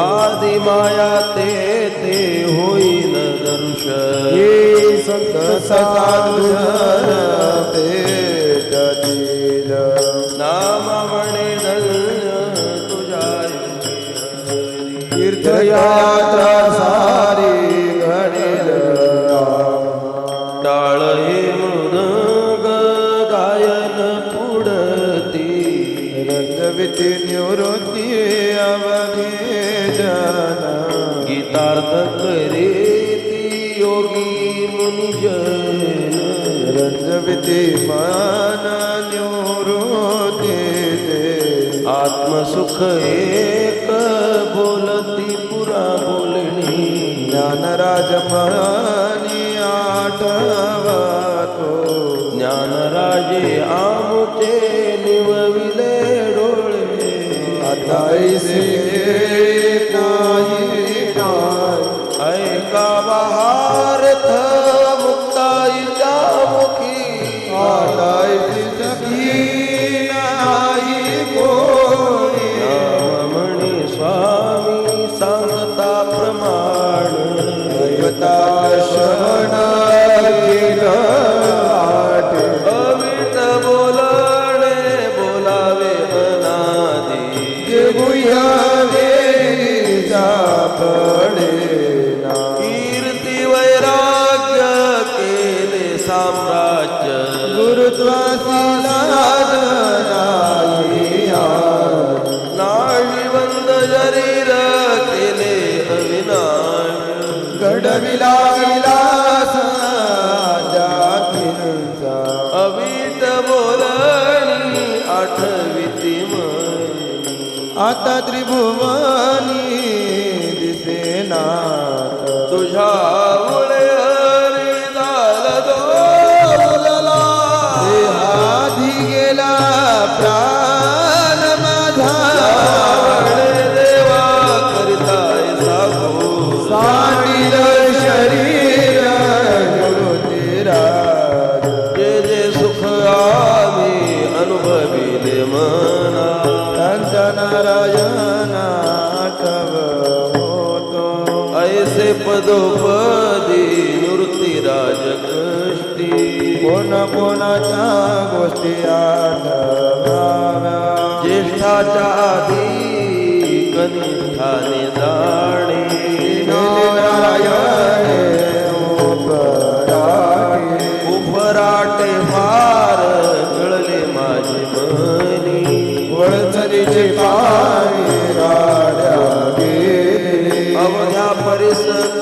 આદિ માયા તે તે હોય ન દર્શન સંત સાધુ તે જતીર નામ વણે નલ તુજા તીર્થયા આત્મસુખ એક બોલતી પુરા બોલણી. જ્ઞાનરાજ પાણી આઠવાતો જ્ઞાનરાજે આમ તે નિવવિલે ડોળે. આતાઈ સે कोणाच्या गोष्टी ज्येष्ठाच्या आधी कनिष्ठाने जाणे. नारायणे उभराटे उभराटे माझे परिसर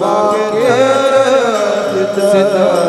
باكر ستار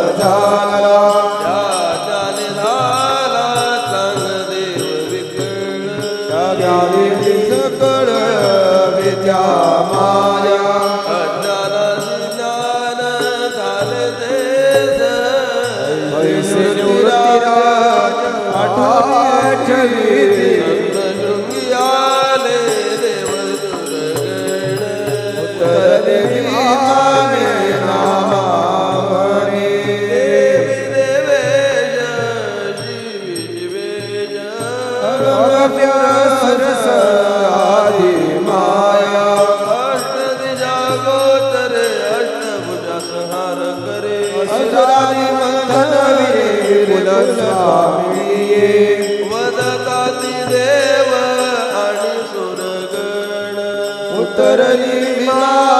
كلمات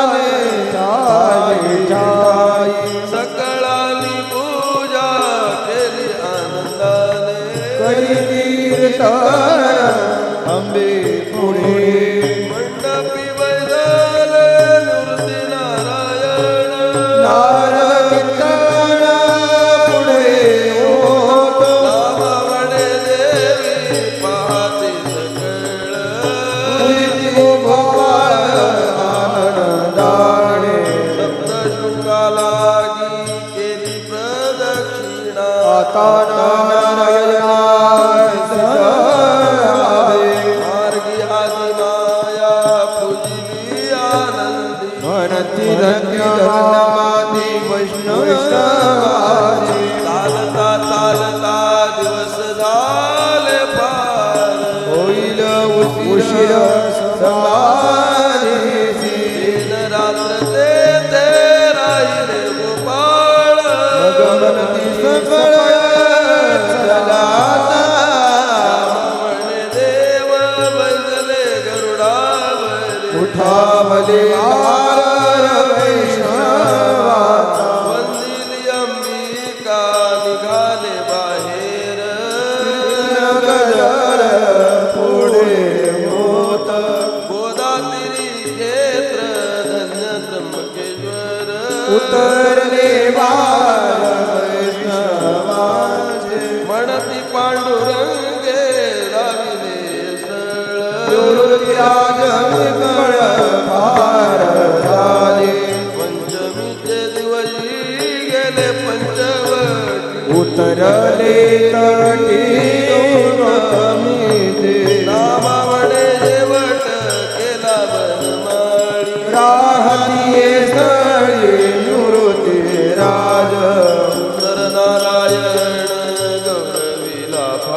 તન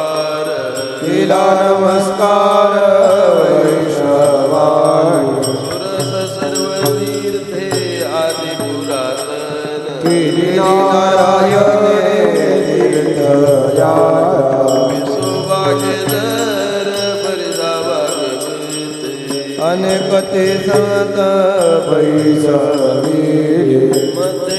तिला नमस्कार सुरस सर्व तीर्थे आदि पुरातन तिरी नारायण सोबागे दर परिधावागते अनेक ते संत पैसा मध्ये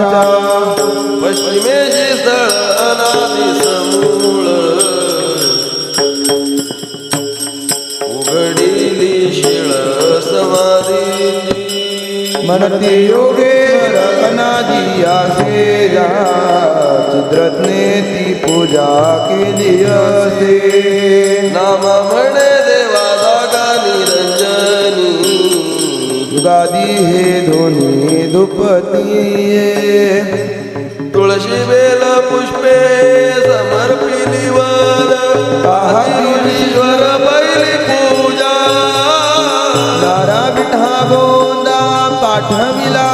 वाचा पश्चिमेची स्थळनादी समूळ उघडिली शिळ समाधी म्हणते योगेश अनादी ती पूजा केली असे. नामा म्हणे गादी हे दोन्ही दुपती तुळशी बेल पुष्पे समर्पिली वर. आहारीश्वर पहिली पूजा. नारा विठा गोंदा पाठविला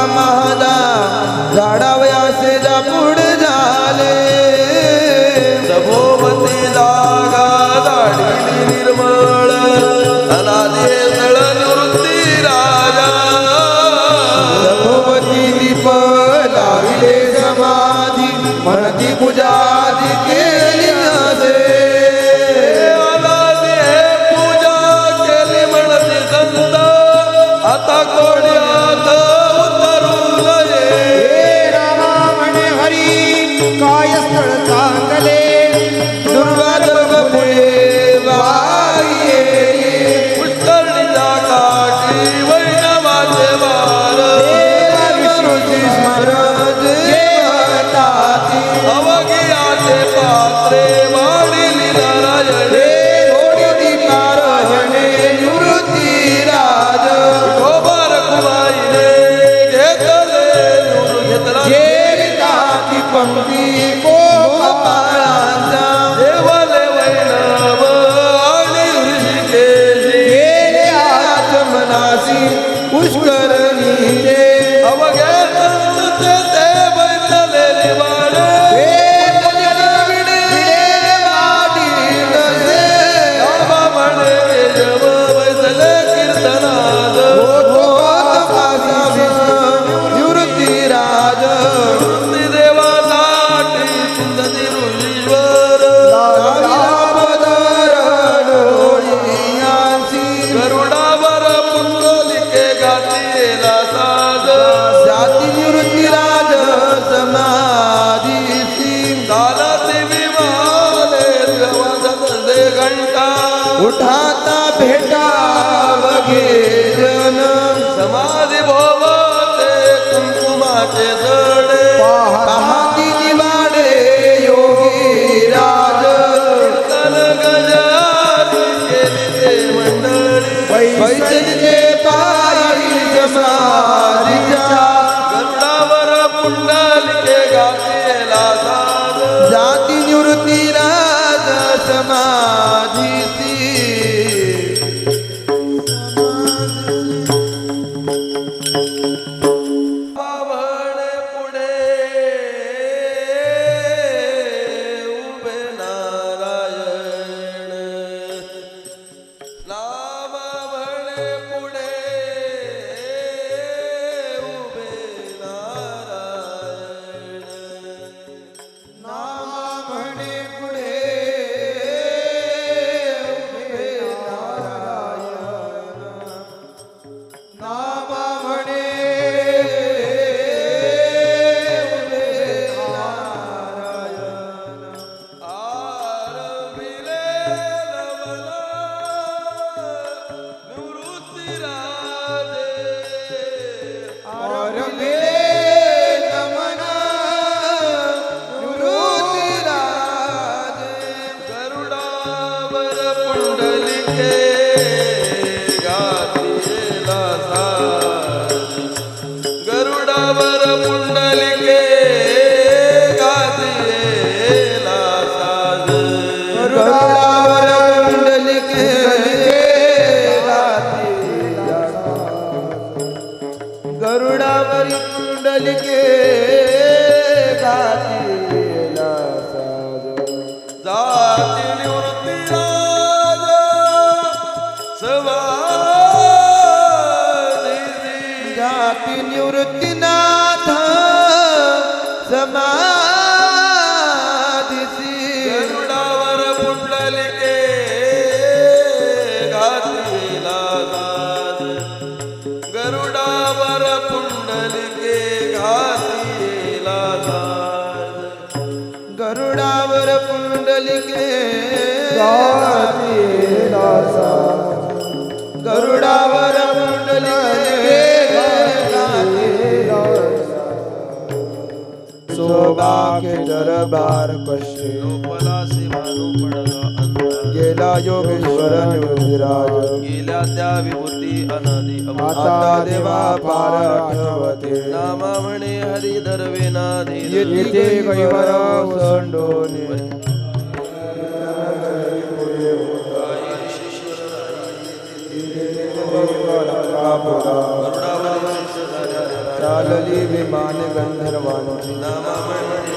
Aê! निवृत्तीनाथ समाधिसी। गरुडावर पुंडली के घातलेला नाद गरुडावर पुंडली के घातलेला नाद गरुडावर पुंडली के दरबार कशे रूपला गेला योगेश्वर निवृत्तीराज। गेला त्या विभूती अनादी आता देवा पार आठवते नामा म्हणे हरी धरवे नाधी येते कैवर संडोने चालली विमान गंधर्वानी। नामा म्हणे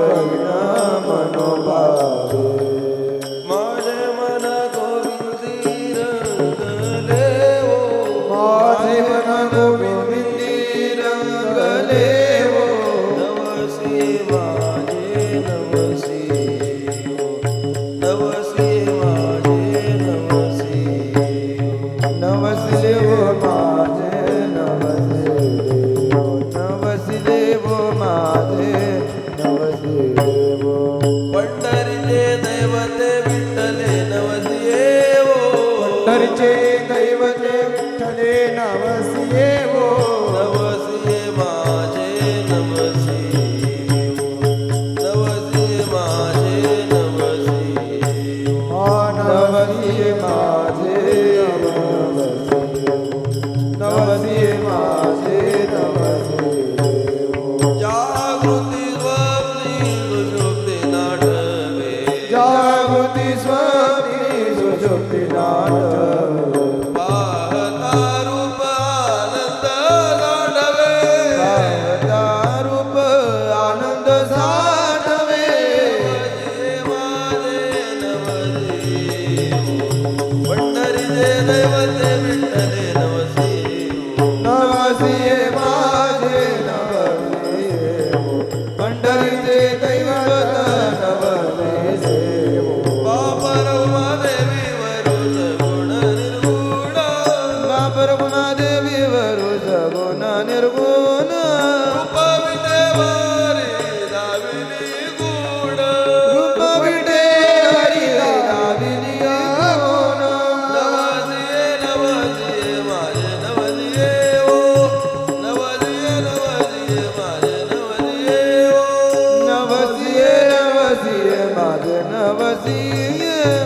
হয়েছে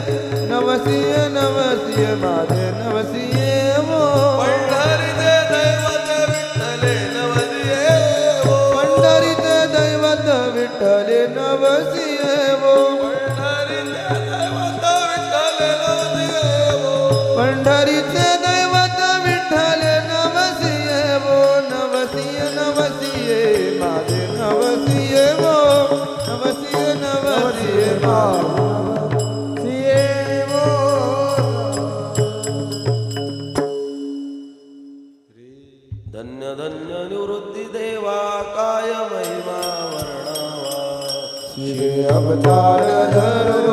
નવસીએ નવસીએ મારે નવસીએ વો પંઢરી દે દૈવત વિઠ્ઠલે નવસીએ વો પંઢરી દે દૈવત વિઠ્ઠલે નવસીએ વો પંઢરી દે દૈવત વિઠ્ઠલે નવસીએ વો નવસીએ નવસીએ મારે નવસીએ અવતાર ધરો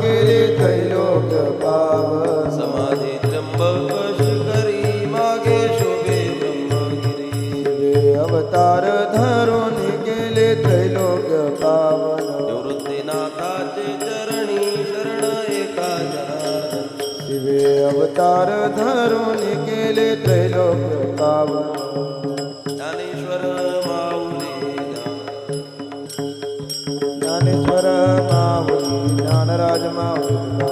કેરે તૈલોક પાવ સમાધિ ત્રંબક કરી માગે શોભે બ્રહ્મગીરી. અવતાર ધરો કેલે તૈલોક પાવન નિવૃત્તિનાથા ચરણી શરણ એકા અવતાર ધરો કેલે તૈલોક પાવન alma.